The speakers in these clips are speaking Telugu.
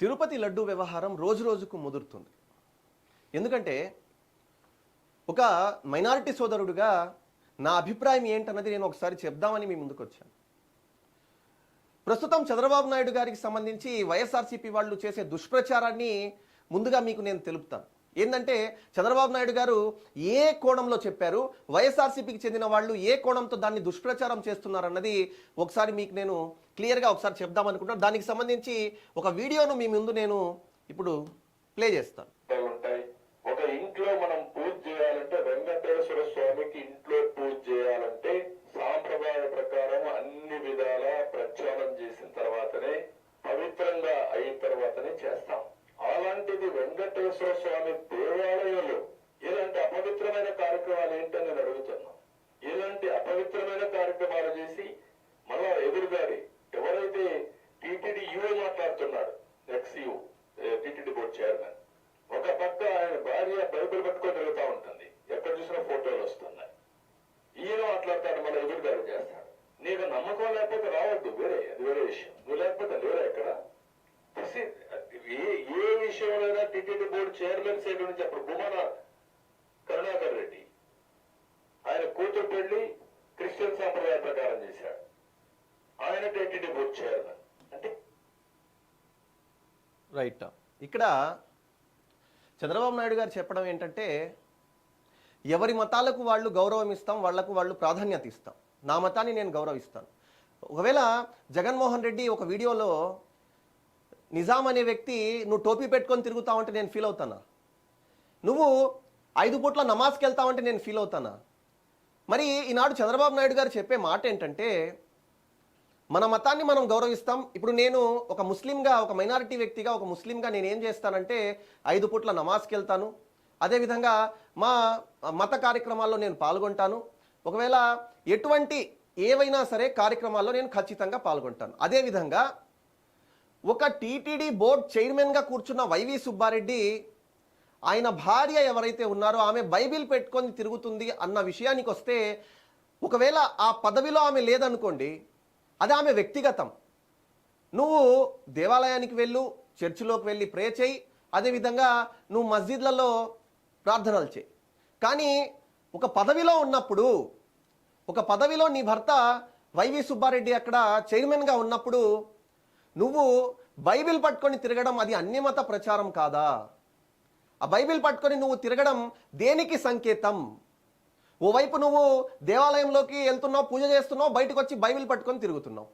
తిరుపతి లడ్డు వ్యవహారం రోజు రోజుకు ముదురుతుంది. ఎందుకంటే ఒక మైనారిటీ సోదరుడుగా నా అభిప్రాయం ఏంటన్నది నేను ఒకసారి చెప్దామని మీ ముందుకు వచ్చాను ప్రస్తుతం చంద్రబాబు నాయుడు గారికి సంబంధించి వైఎస్ఆర్సీపీ వాళ్ళు చేసే దుష్ప్రచారాన్ని ముందుగా మీకు నేను తెలుపుతాను. ఏంటంటే చంద్రబాబు నాయుడు గారు ఏ కోణంలో చెప్పారు? వైఎస్ఆర్సీపీకి చెందిన వాళ్ళు ఏ కోణంతో దాన్ని దుష్ప్రచారం చేస్తున్నారన్నది ఒకసారి మీకు నేను క్లియర్గా ఒకసారి చెప్దాం అనుకుంటున్నాను దానికి సంబంధించి ఒక వీడియోను మీ ముందు నేను ఇప్పుడు ప్లే చేస్తాను. ఒక ఇంట్లో మనం పూజ చేయాలంటే వెంకటేశ్వర స్వామికి ఇంట్లో పూజ చేయాలంటే సాంప్రదాయ ప్రకారం అన్ని విధాల ప్రక్షాళన చేసిన తర్వాతనే పవిత్రంగా అయిన తర్వాతనే చేస్తాం. ఇలాంటిది వెంకటేశ్వర స్వామి దేవాలయంలో ఇలాంటి అపవిత్రమైన కార్యక్రమాలు ఏంటని నేను అడుగుతున్నా. ఇలాంటి అపవిత్రమైన కార్యక్రమాలు చేసి మళ్ళా ఎదురుగారి ఎవరైతే టీటీడీ యుఏ మాట్లాడుతున్నాడు ఎక్స్ యు టీటీడీ బోర్డు చైర్మన్ ఒక పక్క ఆయన భార్య బైబిల్ పట్టుకొని తిరుగుతా ఉంటుంది. ఎక్కడ చూసినా ఫోటోలు వస్తున్నాయి. ఈయన మాట్లాడతాడు మన ఎదురుగారు చేస్తాడు. నీకు నమ్మకం లేకపోతే రావద్దు వేరే అది వేరే విషయం నువ్వు లేకపోతే లేరా ఇక్కడ This is- ఏ ఏ విషయంలోనైనా ticket board chairman side Karunakar Reddy. ఆయన కూతురు పెళ్ళి క్రిస్టియన్ సాంప్రదాయ ప్రకారం చేశాడు. ఆయన టికెట్ బోర్డు చైర్మన్. అంటే రైట్. ఇక్కడ చంద్రబాబు నాయుడు గారు చెప్పడం ఏంటంటే ఎవరి మతాలకు వాళ్ళు గౌరవం ఇస్తాం వాళ్ళకు వాళ్ళు ప్రాధాన్యత ఇస్తాం. నా మతాన్ని నేను గౌరవిస్తాను. ఒకవేళ జగన్మోహన్ రెడ్డి ఒక వీడియోలో నిజాం అనే వ్యక్తి నువ్వు టోపీ పెట్టుకొని తిరుగుతావంటే నేను ఫీల్ అవుతానా? నువ్వు ఐదు పూట్ల నమాజ్కి వెళ్తావంటే నేను ఫీల్ అవుతానా? మరి ఈనాడు చంద్రబాబు నాయుడు గారు చెప్పే మాట ఏంటంటే మన మతాన్ని మనం గౌరవిస్తాం. ఇప్పుడు నేను ఒక ముస్లింగా ఒక మైనారిటీ వ్యక్తిగా ఒక ముస్లింగా నేను ఏం చేస్తానంటే ఐదు పూట్ల నమాజ్కి వెళ్తాను. అదేవిధంగా మా మత కార్యక్రమాల్లో నేను పాల్గొంటాను. ఒకవేళ ఎటువంటి ఏవైనా సరే కార్యక్రమాల్లో నేను ఖచ్చితంగా పాల్గొంటాను. అదేవిధంగా ఒక టీటీడీ బోర్డ్ చైర్మన్గా కూర్చున్న వైవి సుబ్బారెడ్డి ఆయన భార్య ఎవరైతే ఉన్నారో ఆమె బైబిల్ పెట్టుకొని తిరుగుతుంది అన్న విషయానికి వస్తే ఒకవేళ ఆ పదవిలో ఆమె లేదనుకోండి అది ఆమె వ్యక్తిగతం. నువ్వు దేవాలయానికి వెళ్ళు చర్చిలోకి వెళ్ళి ప్రే చేయి అదేవిధంగా నువ్వు మస్జిద్లలో ప్రార్థనలు చేయి. కానీ ఒక పదవిలో ఉన్నప్పుడు ఒక పదవిలో నీ భర్త వైవి సుబ్బారెడ్డి అక్కడ చైర్మన్గా ఉన్నప్పుడు నువ్వు బైబిల్ పట్టుకొని తిరగడం అది అన్యమత ప్రచారం కాదా? ఆ బైబిల్ పట్టుకొని నువ్వు తిరగడం దేనికి సంకేతం? ఓవైపు నువ్వు దేవాలయంలోకి వెళ్తున్నావు పూజ చేస్తున్నావు బయటకు వచ్చి బైబిల్ పట్టుకొని తిరుగుతున్నావు.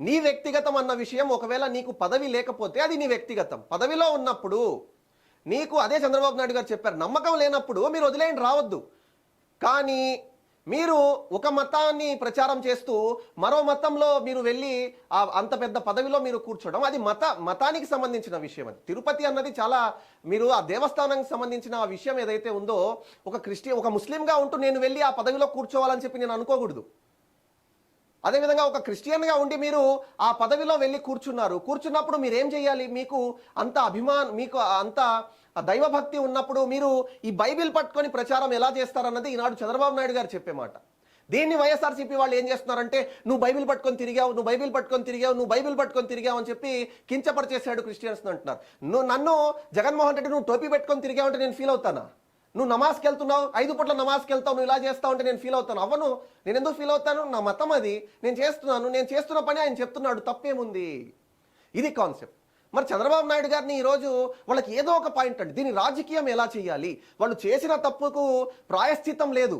నీ వ్యక్తిగతం అన్న విషయం ఒకవేళ నీకు పదవి లేకపోతే అది నీ వ్యక్తిగతం. పదవిలో ఉన్నప్పుడు నీకు అదే చంద్రబాబు నాయుడు గారు చెప్పారు నమ్మకం లేనప్పుడు మీరు వదిలేయండి రావద్దు. కానీ మీరు ఒక మతాన్ని ప్రచారం చేస్తూ మరో మతంలో మీరు వెళ్ళి ఆ అంత పెద్ద పదవిలో మీరు కూర్చోవడం అది మత మతానికి సంబంధించిన విషయం అది. తిరుపతి అన్నది చాలా మీరు ఆ దేవస్థానానికి సంబంధించిన ఆ విషయం ఏదైతే ఉందో ఒక క్రిస్టియన్ ఒక ముస్లింగా ఉంటూ నేను వెళ్ళి ఆ పదవిలో కూర్చోవాలని చెప్పి నేను అనుకోకూడదు. అదేవిధంగా ఒక క్రిస్టియన్గా ఉండి మీరు ఆ పదవిలో వెళ్ళి కూర్చున్నారు. కూర్చున్నప్పుడు మీరు ఏం చేయాలి? మీకు అంత అభిమాన్ మీకు అంత దైవభక్తి ఉన్నప్పుడు మీరు ఈ బైబిల్ పట్టుకొని ప్రచారం ఎలా చేస్తారన్నది ఈనాడు చంద్రబాబు నాయుడు గారు చెప్పే మాట. దీన్ని వైఎస్ఆర్సీపీ వాళ్ళు ఏం చేస్తున్నారంటే నువ్వు బైబిల్ పట్టుకొని తిరిగావు నువ్వు బైబిల్ పట్టుకొని తిరిగావు నువ్వు బైబిల్ పట్టుకొని తిరిగావు అని చెప్పి కించపరిచేశాడు క్రిస్టియన్స్ అంటున్నారు. నువ్వు నన్ను జగన్మోహన్ రెడ్డి నువ్వు టోపీ పెట్టుకొని తిరిగావు అంటే నేను ఫీల్ అవుతానా? నువ్వు నమాజ్కి వెళ్తున్నావు ఐదు పూట్ల నమాజ్కి వెళ్తావు నువ్వు ఇలా చేస్తావు అంటే నేను ఫీల్ అవుతాను? అవ్వను నేను ఎందుకు ఫీల్ అవుతాను? నా మతం అది నేను చేస్తున్నాను నేను చేస్తున్న పని ఆయన చెప్తున్నాడు తప్పేముంది? ఇది కాన్సెప్ట్ మరి చంద్రబాబు నాయుడు గారిని ఈరోజు వాళ్ళకి ఏదో ఒక పాయింట్ అండి. దీని రాజకీయం ఎలా చేయాలి? వాళ్ళు చేసిన తప్పుకు ప్రాయశ్చిత్తం లేదు.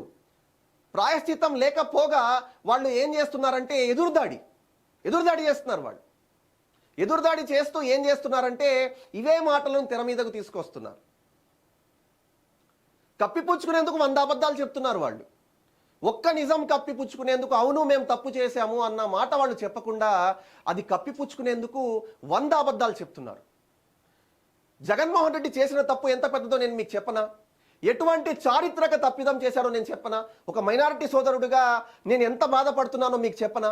ప్రాయశ్చిత్తం లేకపోగా వాళ్ళు ఏం చేస్తున్నారంటే ఎదురుదాడి ఎదురుదాడి చేస్తున్నారు వాళ్ళు. ఎదురుదాడి చేస్తూ ఏం చేస్తున్నారంటే ఇవే మాటలను తెర మీదకు తీసుకొస్తున్నారు. కప్పిపుచ్చుకునేందుకు వంద అబద్ధాలు చెప్తున్నారు వాళ్ళు. ఒక్క నిజం కప్పిపుచ్చుకునేందుకు అవును మేము తప్పు చేశాము అన్న మాట వాళ్ళు చెప్పకుండా అది కప్పిపుచ్చుకునేందుకు వంద అబద్ధాలు చెప్తున్నారు. జగన్మోహన్ రెడ్డి చేసిన తప్పు ఎంత పెద్దదో నేను మీకు చెప్పనా? ఎటువంటి చారిత్రక తప్పిదం చేశాడో నేను చెప్పనా? ఒక మైనారిటీ సోదరుడిగా నేను ఎంత బాధపడుతున్నానో మీకు చెప్పనా?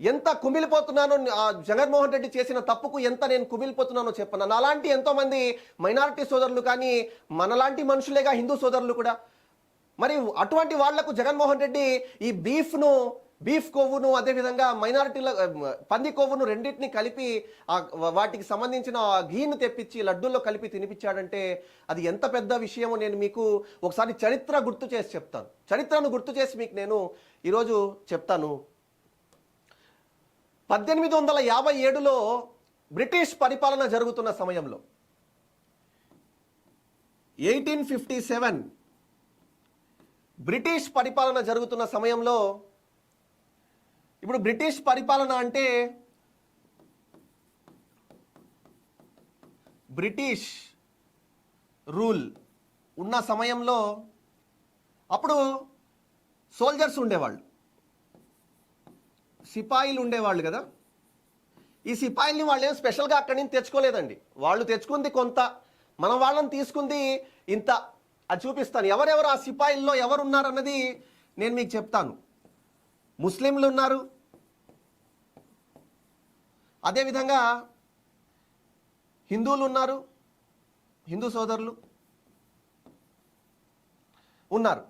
ఎంత కుమిలిపోతున్నానో ఆ జగన్మోహన్ రెడ్డి చేసిన తప్పుకు ఎంత నేను కుమిలిపోతున్నానో చెప్పనా? నాలాంటి ఎంతోమంది మైనారిటీ సోదరులు కానీ మనలాంటి మనుషులేగా హిందూ సోదరులు కూడా మరి అటువంటి వాళ్ళకు జగన్మోహన్ రెడ్డి ఈ బీఫ్ను బీఫ్ కొవ్వును అదేవిధంగా మైనారిటీల పంది కొవ్వును రెండింటిని కలిపి ఆ వాటికి సంబంధించిన ఆ ఘీను తెప్పించి లడ్డూల్లో కలిపి తినిపించాడంటే అది ఎంత పెద్ద విషయమో నేను మీకు ఒకసారి చరిత్ర గుర్తు చేసి చెప్తాను. చరిత్రను గుర్తు చేసి మీకు నేను ఈరోజు చెప్తాను. పద్దెనిమిది వందల యాభై ఏడులో బ్రిటిష్ పరిపాలన జరుగుతున్న సమయంలో ఎయిటీన్ ఫిఫ్టీ సెవెన్ బ్రిటిష్ పరిపాలన జరుగుతున్న సమయంలో ఇప్పుడు బ్రిటిష్ పరిపాలన అంటే బ్రిటిష్ రూల్ ఉన్న సమయంలో అప్పుడు సోల్జర్స్ ఉండేవాళ్ళు. సిపాయిలు ఉండేవాళ్ళు కదా. ఈ సిపాయిల్ని వాళ్ళు ఏం స్పెషల్గా అక్కడి నుంచి తెచ్చుకోలేదండి. వాళ్ళు తెచ్చుకుంది కొంత మనం వాళ్ళని తీసుకుంది ఇంత. అది చూపిస్తాను. ఎవరెవరు ఆ సిపాయిల్లో ఎవరు ఉన్నారన్నది నేను మీకు చెప్తాను. ముస్లింలు ఉన్నారు. అదేవిధంగా హిందువులు ఉన్నారు. హిందూ సోదరులు ఉన్నారు.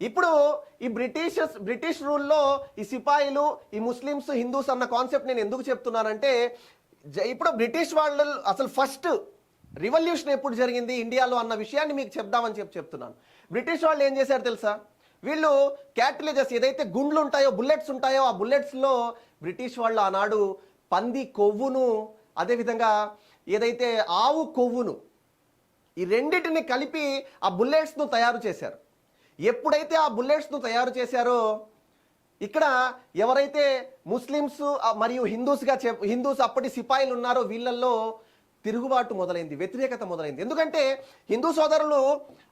ఇప్పుడు ఈ బ్రిటిషర్స్ బ్రిటిష్ రూల్లో ఈ సిపాయిలు ఈ ముస్లిమ్స్ హిందూస్ అన్న కాన్సెప్ట్ నేను ఎందుకు చెప్తున్నానంటే జ- ఇప్పుడు బ్రిటిష్ వాళ్ళు అసలు ఫస్ట్ రివల్యూషన్ ఎప్పుడు జరిగింది ఇండియాలో అన్న విషయాన్ని మీకు చెప్దామని చెప్పి చెప్తున్నాను. బ్రిటిష్ వాళ్ళు ఏం చేశారు తెలుసా? వీళ్ళు క్యాటిలేజెస్ ఏదైతే గుండ్లు ఉంటాయో బుల్లెట్స్ ఉంటాయో ఆ బుల్లెట్స్లో బ్రిటిష్ వాళ్ళు ఆనాడు పంది కొవ్వును అదేవిధంగా ఏదైతే ఆవు కొవ్వును ఈ రెండింటిని కలిపి ఆ బుల్లెట్స్ను తయారు చేశారు. ఎప్పుడైతే ఆ బుల్లెట్స్ను తయారు చేశారో ఇక్కడ ఎవరైతే ముస్లిమ్స్ మరియు హిందూస్గా చెప్ హిందూస్ అప్పటి సిపాయిలు ఉన్నారో వీళ్ళల్లో తిరుగుబాటు మొదలైంది వ్యతిరేకత మొదలైంది. ఎందుకంటే హిందూ సోదరులు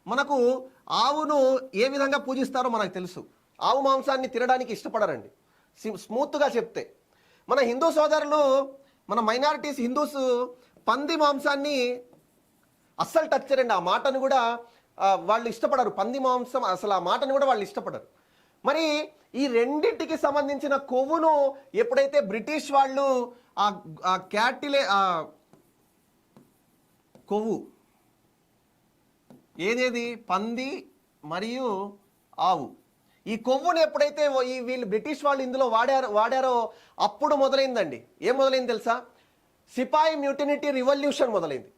మనకు ఆవును ఏ విధంగా పూజిస్తారో మనకు తెలుసు. ఆవు మాంసాన్ని తినడానికి ఇష్టపడరండి. స్మూత్గా చెప్తే. మన హిందూ సోదరులు మన మైనారిటీస్ హిందూస్ పంది మాంసాన్ని అస్సలు టచ్ చేయండి ఆ మాటను కూడా వాళ్ళు ఇష్టపడరు. పంది మాంసం అసలు ఆ మాటను కూడా వాళ్ళు ఇష్టపడరు. మరి ఈ రెండింటికి సంబంధించిన కొవ్వును ఎప్పుడైతే బ్రిటిష్ వాళ్ళు ఆ క్యాటిలే కొవ్వు. ఏదేది? పంది మరియు ఆవు. ఈ కొవ్వును ఎప్పుడైతే ఈ వీళ్ళు బ్రిటిష్ వాళ్ళు ఇందులో వాడారు వాడారో అప్పుడు మొదలైందండి. ఏం మొదలైంది తెలుసా? సిపాయి మ్యూటినిటీ రివల్యూషన్ మొదలైంది.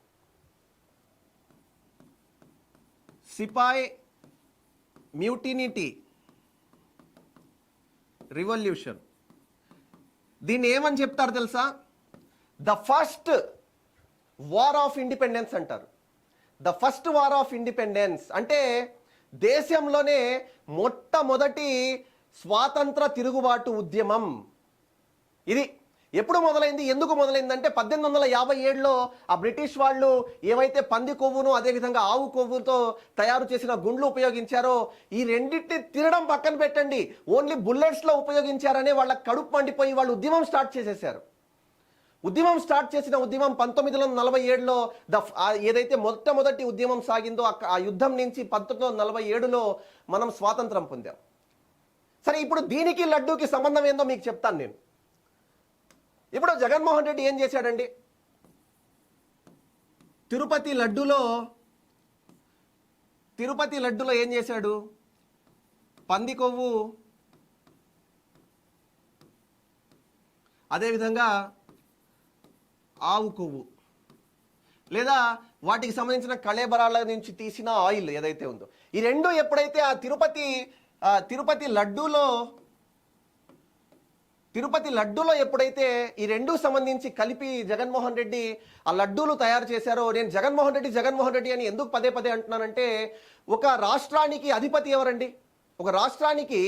సిపాయి మ్యూటినిటీ రివల్యూషన్. దీన్ని ఏమని చెప్తారు తెలుసా? The first war of independence అంటారు. The first war of independence అంటే దేశంలోనే మొట్టమొదటి స్వాతంత్ర తిరుగుబాటు ఉద్యమం. ఇది ఎప్పుడు మొదలైంది ఎందుకు మొదలైందంటే పద్దెనిమిది వందల యాభై ఏడులో ఆ బ్రిటిష్ వాళ్ళు ఏవైతే పంది కొవ్వును అదేవిధంగా ఆవు కొవ్వుతో తయారు చేసిన గుండ్లు ఉపయోగించారో ఈ రెండింటిని తినడం పక్కన పెట్టండి. ఓన్లీ బుల్లెట్స్లో ఉపయోగించారనే వాళ్ళ కడుపు మండిపోయి వాళ్ళు ఉద్యమం స్టార్ట్ చేసేసారు ఉద్యమం స్టార్ట్ చేసిన ఉద్యమం పంతొమ్మిది వందల నలభై ఏడులో ద ఏదైతే మొట్టమొదటి ఉద్యమం సాగిందో ఆ యుద్ధం నుంచి పంతొమ్మిది వందల నలభై ఏడులో మనం స్వాతంత్రం పొందాం. సరే ఇప్పుడు దీనికి లడ్డూకి సంబంధం ఏందో మీకు చెప్తాను నేను. ఇప్పుడు జగన్మోహన్ రెడ్డి ఏం చేశాడండి? తిరుపతి లడ్డులో తిరుపతి లడ్డులో ఏం చేశాడు? పంది కొవ్వు అదేవిధంగా ఆవు కొవ్వు. లేదా వాటికి సంబంధించిన కళేబరాల నుంచి తీసిన ఆయిల్ ఏదైతే ఉందో. ఈ రెండు ఎప్పుడైతే ఆ తిరుపతి తిరుపతి లడ్డూలో తిరుపతి లడ్డూలో ఎప్పుడైతే ఈ రెండు సంబంధించి కలిపి జగన్మోహన్ రెడ్డి ఆ లడ్డూలు తయారు చేశారో నేను జగన్మోహన్ రెడ్డి జగన్మోహన్ రెడ్డి అని ఎందుకు పదే పదే అంటున్నానంటే ఒక రాష్ట్రానికి అధిపతి ఎవరండి? ఒక రాష్ట్రానికి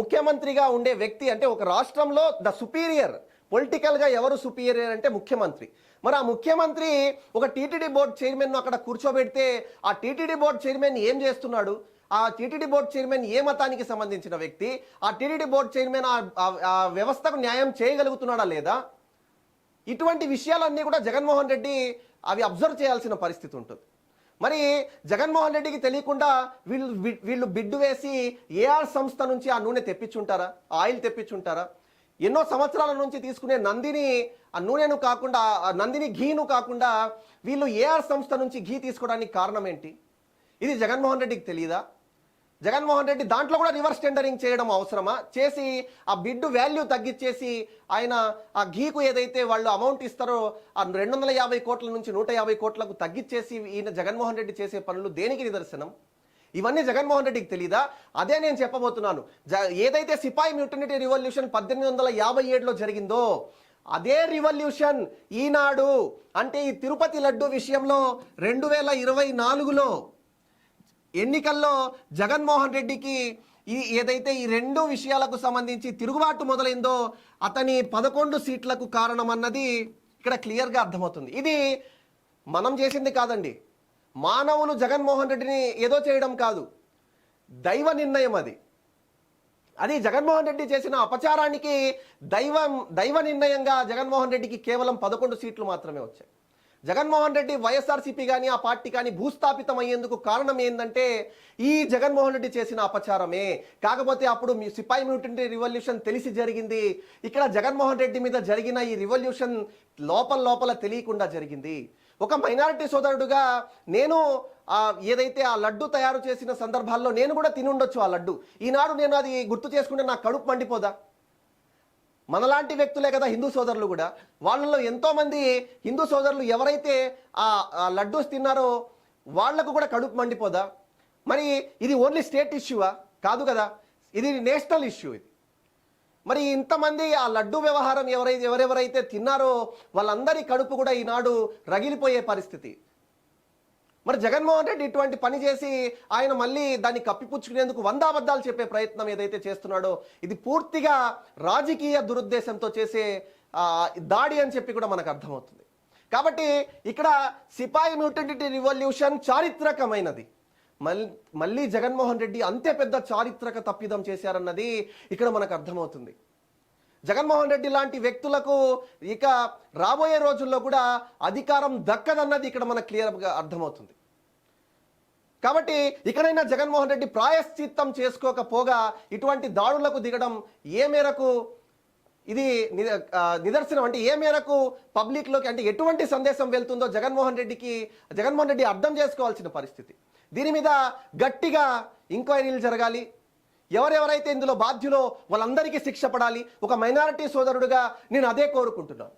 ముఖ్యమంత్రిగా ఉండే వ్యక్తి అంటే ఒక రాష్ట్రంలో ద సుపీరియర్. పొలిటికల్గా ఎవరు సుపీరియర్ అంటే ముఖ్యమంత్రి. మరి ఆ ముఖ్యమంత్రి ఒక టీటీడీ బోర్డు చైర్మన్ను అక్కడ కూర్చోబెడితే ఆ టీటీడీ బోర్డు చైర్మన్ ఏం చేస్తున్నాడు? ఆ టీటీడీ బోర్డు చైర్మన్ ఏ మతానికి సంబంధించిన వ్యక్తి? ఆ టీటీడీ బోర్డు చైర్మన్ ఆ- వ్యవస్థకు న్యాయం చేయగలుగుతున్నాడా లేదా? ఇటువంటి విషయాలన్నీ కూడా జగన్మోహన్ రెడ్డి అవి అబ్జర్వ్ చేయాల్సిన పరిస్థితి ఉంటుంది. మరి జగన్మోహన్ రెడ్డికి తెలియకుండా వీళ్ళు వీళ్ళు బిడ్డు వేసి ఏఆర్ సంస్థ నుంచి ఆ నూనె తెప్పించుంటారా? ఆయిల్ తెప్పించుంటారా? ఎన్నో సంవత్సరాల నుంచి తీసుకునే నందిని ఆ నూనెను కాకుండా ఆ నందిని ఘీను కాకుండా వీళ్ళు ఏఆర్ సంస్థ నుంచి ఘీ తీసుకోవడానికి కారణం ఏంటి? ఇది జగన్మోహన్ రెడ్డికి తెలియదా జగన్మోహన్ రెడ్డి దాంట్లో కూడా రివర్స్ టెండరింగ్ చేయడం అవసరమా? చేసి ఆ బిడ్డు వాల్యూ తగ్గించేసి ఆయన ఆ ఘీకు ఏదైతే వాళ్ళు అమౌంట్ ఇస్తారో ఆ రెండు వందల యాభై కోట్ల నుంచి నూట యాభై కోట్లకు తగ్గించేసి ఈయన జగన్మోహన్ రెడ్డి చేసే పనులు దేనికి నిదర్శనం? ఇవన్నీ జగన్మోహన్ రెడ్డికి తెలీదా? అదే నేను చెప్పబోతున్నాను. జ ఏదైతే సిపాయి మ్యూటనిటీ రివల్యూషన్ పద్దెనిమిది వందల యాభై ఏడులో జరిగిందో అదే రివల్యూషన్ ఈనాడు అంటే ఈ తిరుపతి లడ్డు విషయంలో రెండు వేల ఇరవై నాలుగులో ఎన్నికల్లో జగన్మోహన్ రెడ్డికి ఈ ఏదైతే ఈ రెండు విషయాలకు సంబంధించి తిరుగుబాటు మొదలైందో అతని పదకొండు సీట్లకు కారణం అన్నది ఇక్కడ క్లియర్గా అర్థమవుతుంది. ఇది మనం చేసింది కాదండి. మానవులు జగన్మోహన్ రెడ్డిని ఏదో చేయడం కాదు. దైవ నిర్ణయం అది. అది జగన్మోహన్ రెడ్డి చేసిన అపచారానికి దైవం దైవ నిర్ణయంగా జగన్మోహన్ రెడ్డికి కేవలం పదకొండు సీట్లు మాత్రమే వచ్చాయి. జగన్మోహన్ రెడ్డి వైఎస్ఆర్సీపీ కానీ ఆ పార్టీ కానీ భూస్థాపితం అయ్యేందుకు కారణం ఏంటంటే ఈ జగన్మోహన్ రెడ్డి చేసిన అపచారమే. కాకపోతే అప్పుడు మీ సిపాయి మ్యూటెంటీ రివల్యూషన్ తెలిసి జరిగింది. ఇక్కడ జగన్మోహన్ రెడ్డి మీద జరిగిన ఈ రివల్యూషన్ లోపల లోపల తెలియకుండా జరిగింది. ఒక మైనారిటీ సోదరుడుగా నేను ఏదైతే ఆ లడ్డు తయారు చేసిన సందర్భాల్లో నేను కూడా తిని ఉండొచ్చు ఆ లడ్డు. ఈనాడు నేను అది గుర్తు చేసుకుంటే నాకు కడుపు మండిపోదా? మనలాంటి వ్యక్తులే కదా హిందూ సోదరులు కూడా. వాళ్ళలో ఎంతోమంది హిందూ సోదరులు ఎవరైతే ఆ ఆ లడ్డూస్ తిన్నారో వాళ్ళకు కూడా కడుపు మండిపోదా? మరి ఇది ఓన్లీ స్టేట్ ఇష్యూవా? కాదు కదా. ఇది నేషనల్ ఇష్యూ ఇది. మరి ఇంతమంది ఆ లడ్డు వ్యవహారం ఎవరైతే ఎవరెవరైతే తిన్నారో వాళ్ళందరి కడుపు కూడా ఈనాడు రగిలిపోయే పరిస్థితి. మరి జగన్మోహన్ రెడ్డి ఇటువంటి పని చేసి ఆయన మళ్ళీ దాన్ని కప్పిపుచ్చుకునేందుకు వంద అబద్ధాలు చెప్పే ప్రయత్నం ఏదైతే చేస్తున్నాడో ఇది పూర్తిగా రాజకీయ దురుద్దేశంతో చేసే దాడి అని చెప్పి కూడా మనకు అర్థమవుతుంది. కాబట్టి ఇక్కడ సిపాయి మ్యూటెంటిటీ రివల్యూషన్ చారిత్రకమైనది. మళ్ళీ మళ్ళీ జగన్మోహన్ రెడ్డి అంతే పెద్ద చారిత్రక తప్పిదం చేశారన్నది ఇక్కడ మనకు అర్థమవుతుంది. జగన్మోహన్ రెడ్డి లాంటి వ్యక్తులకు ఇక రాబోయే రోజుల్లో కూడా అధికారం దక్కదన్నది ఇక్కడ మనకు క్లియర్గా అర్థమవుతుంది. కాబట్టి ఇకనైనా జగన్మోహన్ రెడ్డి ప్రాయశ్చిత్తం చేసుకోకపోగా ఇటువంటి దాడులకు దిగడం ఏ మేరకు ఇది నిదర్శనం అంటే ఏ మేరకు పబ్లిక్లోకి అంటే ఎటువంటి సందేశం వెళ్తుందో జగన్మోహన్ రెడ్డికి జగన్మోహన్ రెడ్డి అర్థం చేసుకోవాల్సిన పరిస్థితి. దీని మీద గట్టిగా ఎంక్వైరీలు జరగాలి. ఎవరెవరైతే ఇందులో బాధ్యులో వాళ్ళందరికీ శిక్ష పడాలి. ఒక మైనారిటీ సోదరుడుగా నేను అదే కోరుకుంటున్నాను.